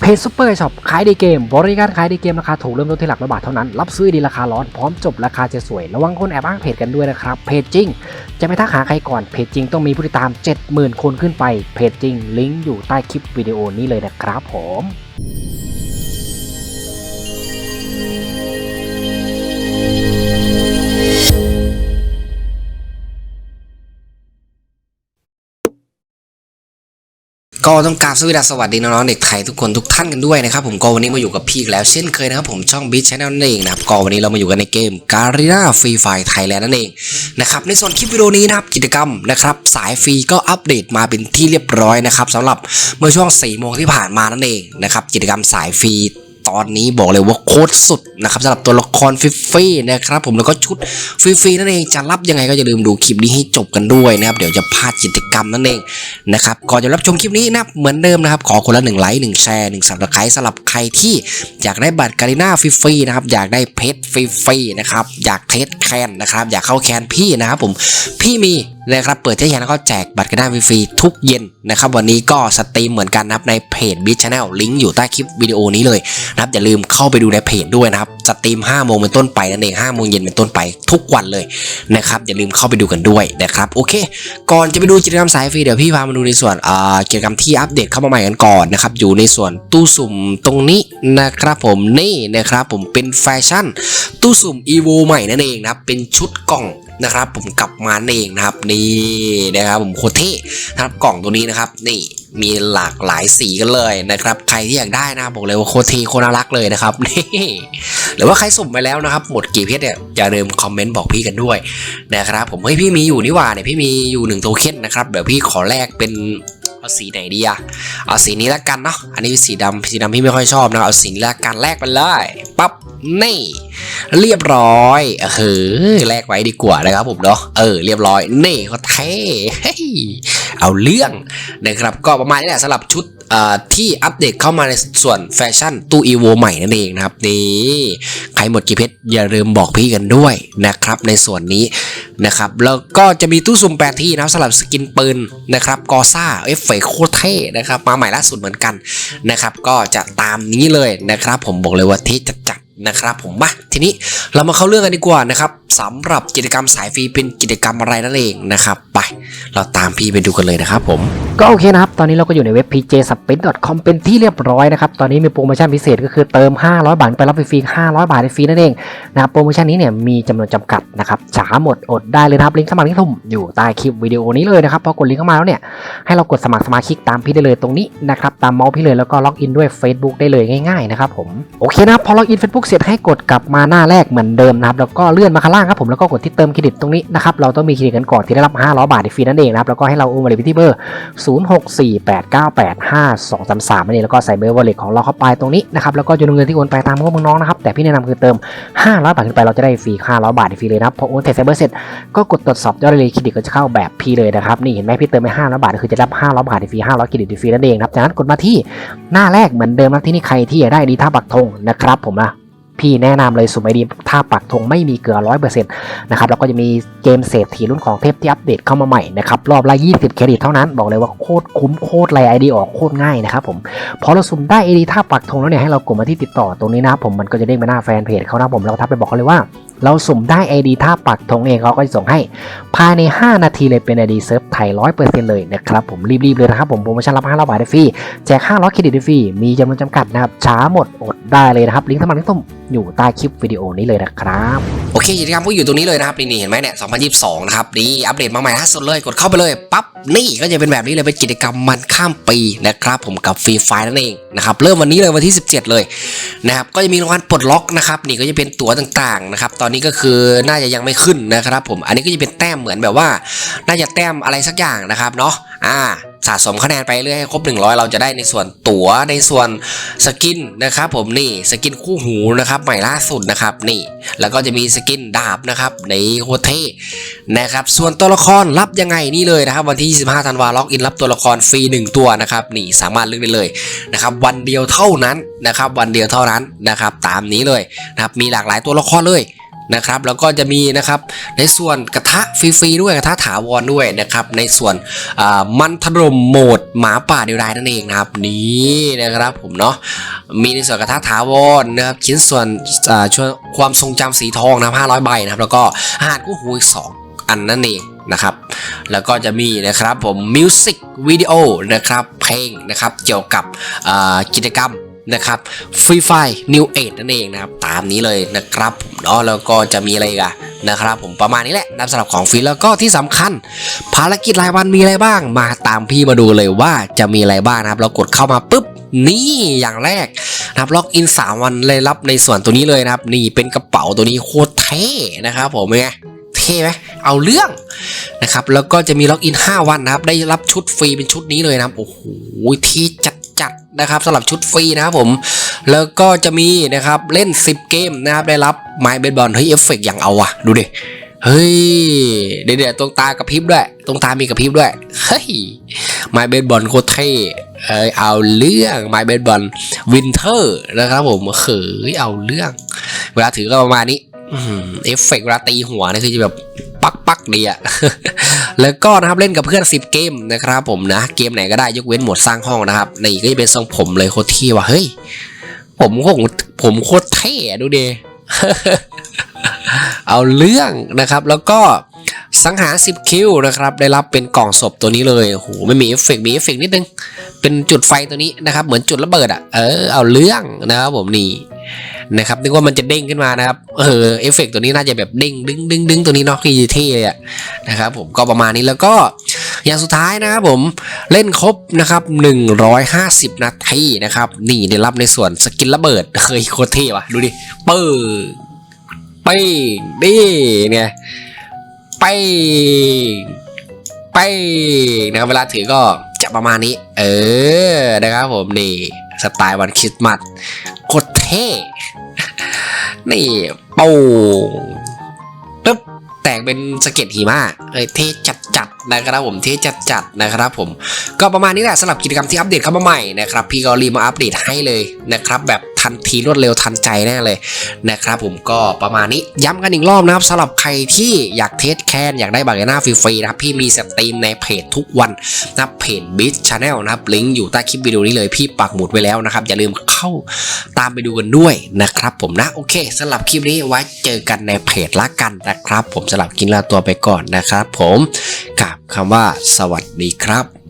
เพจซูเปอร์ช็อปขายดีเกม บริการขายดีเกมราคาถูกเริ่มต้นที่หลักระบาทเท่านั้น รับซื้อดีราคาร้อนพร้อมจบราคาจะสวย ระวังคนแอบอ้างเพจกันด้วยนะครับ เพจจริง จะไม่ทักหาใครก่อน เพจจริงต้องมีผู้ติดตาม 70,000 คนขึ้นไป เพจจริง ลิงก์อยู่ใต้คลิปวิดีโอนี้เลยนะครับผม ก็ต้องกราบสวัสดีน้องๆเด็กไทยทุกคนทุกท่านกันด้วยนะครับผมก็วันนี้มาอยู่กับพี่อีกแล้ว เช่นเคยนะครับผมช่องบิ๊ชแนลนั่นเองนะครับก็วันนี้เรามาอยู่กันในเกมการีนาฟรีไฟไทยแลนด์นั่นเองนะครับในส่วนคลิปวิดีโอนี้นะครับกิจกรรมนะครับสายฟรีก็อัปเดตมาเป็นที่เรียบร้อยนะครับสำหรับเมื่อช่วง4โมงที่ผ่านมานั่นเองนะครับกิจกรรมสายฟรี ตอนนี้บอกเลยว่าโคตรสุดนะครับสำหรับตัวละครฟรีๆนะครับผมแล้วก็ชุดฟรีๆนั่นเองจะรับยังไงก็อย่าลืมดูคลิปนี้ให้จบกันด้วยนะครับเดี๋ยวจะพลาดกิจกรรมนั่นเองนะครับก่อนจะรับชมคลิปนี้นะเหมือนเดิมนะครับขอคนละหนึ่งไลค์หนึ่งแชร์หนึ่งสับสไครต์สำหรับใครที่อยากได้บัตรการีน่าฟรีๆนะครับอยากได้เพชรฟรีๆนะครับอยากเทสแคนนะครับอยากเข้าแคนพี่นะครับผมพี่มีนะครับเปิดเทสแคนแล้วก็แจกบัตรการีนาฟรีทุกเย็นนะครับวันนี้ก็สตรีมเหมือนกันนะครับในเพจบิ๊กชแนลลิงก์อยู่ใต้คลิปวิดีโอนี้เลยนะครับอย่าลืมเข้าไปดูในเพจด้วยนะครับสตรีม5โมงเป็นต้นไปนั่นเอง5โมงเย็นเป็นต้นไปทุกวันเลยนะครับอย่าลืมเข้าไปดูกันด้วยนะครับโอเค ก่อนจะไปดูกิจกรรมสายฟรีเดี๋ยวพี่พามาดูในส่วนอ่ากิจกรรมที่อัปเดตเข้ามาใหม่กันก่อนนะครับอยู่ในส่วนตู้สุ่มตรงนี้นะครับผมนี่นะครับผมเป็นแฟชั่นตู้สุ่ม EVO ใหม่นั่นเองนะครับเป็นชุดกล่อง นะครับผมกลับมาเองนะครับนี่นะครับผมโคตรเท่นะครับกล่องตัวนี้นะครับนี่มีหลากหลายสีกันเลยนะครับใครที่อยากได้นะบอกเลยว่าโคตรเทีโคตรน่ารักเลยนะครับนี่หรือว่าใครสุ่มไปแล้วนะครับหมดกี่เพชรเนี่ยอย่าลืมคอมเมนต์บอกพี่กันด้วยนะครับผมเฮ้ยพี่มีอยู่นี่หว่าเนี่ยพี่มีอยู่หนึ่งโทเค็นนะครับเดี๋ยวพี่ขอแลกเป็น เอาสีไหนดีอะเอาสีนี้ละกันเนาะ อันนี้สีดำสีดำพี่ไม่ค่อยชอบนะ เอาสีนี้ละกันแลกไปเลยปั๊บ นี่ เรียบร้อยเออแลกไว้ดีกว่านะครับผมเนาะ เออ เรียบร้อย นี่เขาเท่เฮ้ยเอาเรื่องนะครับ ก็ประมาณนี้แหละสำหรับชุดที่อัปเดตเข้ามาในส่วนแฟชั่นตู้อีโวใหม่นั่นเองนะครับนี่ใครหมดกี่เพชรอย่าลืมบอกพี่กันด้วยนะครับในส่วนนี้นะครับแล้วก็จะมีตู้สุ่มแปดที่นะครับสำหรับสกินปืนนะครับกอซ่าเอฟเฟกโคตรเท่นะครับมาใหม่ล่าสุดเหมือนกันนะครับก็จะตามนี้เลยนะครับผมบอกเลยว่าที่จัด นะครับผมมาทีนี้เรามาเข้าเรื่องกันดีกว่านะครับสำหรับกิจกรรมสายฟรีเป็นกิจกรรมอะไรนั่นเองนะครับไป เราตามพี่ไปดูกันเลยนะครับผมก็โอเคนะครับ ตอนนี้เราก็อยู่ในเว็บ pjspin.com เป็นที่เรียบร้อยนะครับ ตอนนี้มีโปรโมชั่นพิเศษก็คือเติม 500 บาทไปรับฟรี500 บาทฟรีนั่นเองนะครับโปรโมชั่นนี้เนี่ยมีจำนวนจำกัดนะครับช้าหมดอดได้เลยนะครับลิงก์สมัครที่ทุ่มอยู่ใต้คลิปวิดีโอนี้เลยนะครับพอกดลิงก์เข้ามาแล้วเนี่ยให้เรากดสมัครสมาชิกตามพี่ได้เลยตรงนี้นะครับตามเมาส์พี่เลยแล้วก็ล็อกอินด้วย Facebook ได้เลยง่ายๆนะครับผมโอเคนะพอล็อกอิน Facebook เสร็จให้กดกลับมาหน้าแรกเหมือนเดิมนะครับแล้วก็เลื่อนมาข้างล่างครับผมแล้วก็กดที่เติมเครดิตตรงนี้นะครับเราต้องมีเครดิตกันก่อนที่ได้รับ 500 บาทฟรีนั่นเองนะครับแล้วก็ให้เราโอนมาเลยที่เบอร์ 0648985233นั่นเองแล้วก็ใส่เบอร์วอลเล็ตของเราเข้าไปตรงนี้นะครับแล้วก็จำนวนเงินที่โอนไปตามข้อมูลน้องนะครับแต่พี่แนะนำคือเติม 500 บาทขึ้นไปเราจะได้ฟรี500 บาทฟรีเลยนะครับพอโอนเสร็จใส่เบอร์เสร็จก็กดตรวจสอบยอดเลยเครดิตก็จะเข้าแบบพี่เลยนะครับนี่เห็นไหมพี่เติมไป500บาทคือจะรับ500บาทฟรี500เครดิตฟรีนั่นเองครับจากนั้นกดมาที่หน้าแรกเหมือนเดิมนะที่นี่ใครที่อยากได้ดีท่าปักธงนะครับผมนะ พี่แนะนำเลยสุมไอดีท่าปักธงไม่มีเกลือร้อยเปอร์เซ็นต์นะครับแล้วก็จะมีเกมเศรษฐีรุ่นของเทพที่อัปเดตเข้ามาใหม่นะครับรอบละ20 เครดิตเท่านั้นบอกเลยว่าโคตรคุ้มโคตรไรไอดีออกโคตรง่ายนะครับผมพอเราสุ่มได้ไอดีท่าปักธงแล้วเนี่ยให้เรากดมาที่ติดต่อตรงนี้นะผมมันก็จะเด้งไปหน้าแฟนเพจเขานะผมเราก็ทักไปบอกเขาเลยว่า เราสุ่มได้ไอดีท่าปักธงเองเขาก็จะส่งให้ ภายใน 5 นาทีเลยเป็นไอดีเซิร์ฟไทยร้อยเลยนะครับผมรีบๆเลยนะครับผมโปรโมชั่นรับ500บาทได้ฟรีแจก500เครดิตได้ฟรีมีจำนวนจำกัดนะครับช้าหมดอดได้เลยนะครับลิงก์สมัครที่ต้มอยู่ใต้คลิปวิดีโอนี้เลยนะครับ โอเคกิจกรรมก็อยู่ตรงนี้เลยนะครับนี่เห็นไหมเนี่ย2022 นะครับนี่อัปเดตมาใหม่ล่าสุดเลยกดเข้าไปเลยปั๊บนี่ก็จะเป็นแบบนี้เลยเป็นกิจกรรมมันข้ามปีนะครับผมกับฟรีไฟนั่นเองนะครับเริ่มวันนี้เลยวันที่ 17 เลยนะครับก็จะมีรางวัลปลดล็อกนะครับนี่ก็จะเป็นตั๋วต่างๆนะครับตอนนี้ก็คือน่าจะยังไม่ขึ้นนะครับผมอันนี้ก็จะเป็นแต้มเหมือนแบบว่า น่าจะแต้มอะไรสักอย่างนะครับเนาะอ่า สะสมคะแนนไปเรื่อยให้ครบ 100 เราจะได้ในส่วนตั๋วในส่วนสกินนะครับผมนี่สกินคู่หูนะครับใหม่ล่าสุดนะครับนี่ แล้วก็จะมีสกินดาบนะครับในโคเทนะครับส่วนตัวละครรับยังไงนี่เลยนะครับ วันที่ 25ธันวาล็อกอินรับตัวละครฟรี 1 ตัวนะครับนี่สามารถเลือกได้เลยนะครับวันเดียวเท่านั้นนะครับวันเดียวเท่านั้นนะครับตามนี้เลยนะครับมีหลากหลายตัวละครเลย นะครับแล้วก็จะมีนะครับในส่วนกระทะฟรีๆด้วยกระทะถาวรด้วยนะครับในส่วนมันถล่มโหมดหมาป่าเดียวดายนั่นเองนะครับนี่นะครับผมเนาะมีในส่วนกระทะถาวรนะครับชิ้นส่วนช่วยความทรงจำสีทองนะครับ500ใบนะครับแล้วก็อาหารคู่หูอีกสองอันนั่นเองนะครับแล้วก็จะมีนะครับผมมิวสิกวิดีโอนะครับเพลงนะครับเกี่ยวกับกิจกรรม นะครับฟรีไฟนิวเอทนั่นเองนะครับตามนี้เลยนะครับเนาะแล้วก็จะมีอะไรกันนะครับผมประมาณนี้แหละนับสำหรับของฟรีแล้วก็ที่สำคัญ ภารกิจรายวันมีอะไรบ้าง มาตามพี่มาดูเลยว่าจะมีอะไรบ้างนะครับ เรากดเข้ามาปุ๊บนี่อย่างแรกนะครับล็อกอิน 3 วันเลยรับในส่วนตัวนี้เลยนะครับ นี่เป็นกระเป๋าตัวนี้โคตรเท่นะครับผมไงเท่ไหมเอาเรื่องนะครับแล้วก็จะมีล็อกอิน 5 วันนะครับ ได้รับชุดฟรีเป็นชุดนี้เลยนะครับโอ้โหเที่จัด จัดนะครับสำหรับชุดฟรีนะครับผม แล้วก็จะมีนะครับเล่น 10 เกมนะครับได้รับไม้เบสบอลเฮ้ยเอฟเฟกต์อย่างเอาอะดูดิเฮ้ยเดี๋ยวๆตรงตากระพริบด้วย ตรงตามีกระพริบด้วยเฮ้ยไม้เบสบอลโคตรเท่เอ้ยเอาเรื่องไม้เบสบอลวินเทอร์นะครับผมเฮ้ยเอาเรื่อง เวลาถือก็ประมาณนี้เอฟเฟกต์เวลาตีหัวนี่คือจะแบบักดีอะแล้วก็นะครับเล่นกับเพื่อน 10 เกมนะครับผมนะเกมไหนก็ได้ยกเว้นหมดสร้างห้องนะครับนี่ก็จะเป็นทรงผมเลยโคตรเท่ว่ะเฮ้ยผมคงผมโคตรเท่อดูดิเอาเรื่องนะครับแล้วก็ สังหาร 10 คิวนะครับได้รับเป็นกล่องศพตัวนี้เลยโอ้โหไม่มีเอฟเฟกต์มีเอฟเฟกต์นิดนึง เป็นจุดไฟตัวนี้นะครับเหมือนจุดระเบิดอะเออเอาเรื่องนะครับผมนี่นะครับนึกว่ามันจะเด้งขึ้นมานะครับเออเอฟเฟกต์ตัวนี้น่าจะแบบเด้งดึงดึงดึงตัวนี้เนาะที่เท่เลยอะนะครับผมก็ประมาณนี้แล้วก็อย่างสุดท้ายนะครับผมเล่นครบนะครับ150 นาทีนะครับ นี่ได้รับในส่วนสกินระเบิดเคยโคตรเท่ว่ะดูดิเปิดไปดิเนี่ย ไปไปนะครับเวลาถือก็จะประมาณนี้ เออนะครับผมนี่สไตล์วันคริสต์มาสโคตรเท่นี่ปูปึ๊บแตกเป็นสเก็ดหิมะเอ้ยเท่จัดจัดๆนะครับผมเท่จัดจัดๆนะครับผม ก็ประมาณนี้แหละสำหรับกิจกรรมที่อัปเดตเข้ามาใหม่นะครับ พี่ก็รีมาอัปเดตให้เลยนะครับแบบ ทันทีรวดเร็วทันใจแน่เลยนะครับผมก็ประมาณนี้ย้ำกันอีกรอบนะครับสำหรับใครที่อยากเทสแคนอยากได้บาเกน่าฟรีๆนะครับพี่มีสตรีมในเพจทุกวันนะเพจบิชชาแนลนะครับลิงก์อยู่ใต้คลิปวิดีโอนี้เลยพี่ปักหมุดไว้แล้วนะครับ อย่าลืมเข้าตามไปดูกันด้วยนะครับผมนะโอเคสำหรับคลิปนี้ไว้เจอกันในเพจละกันนะครับ ผมสำหรับกินลาตัวไปก่อนนะครับ ผมกับคำว่าสวัสดีครับ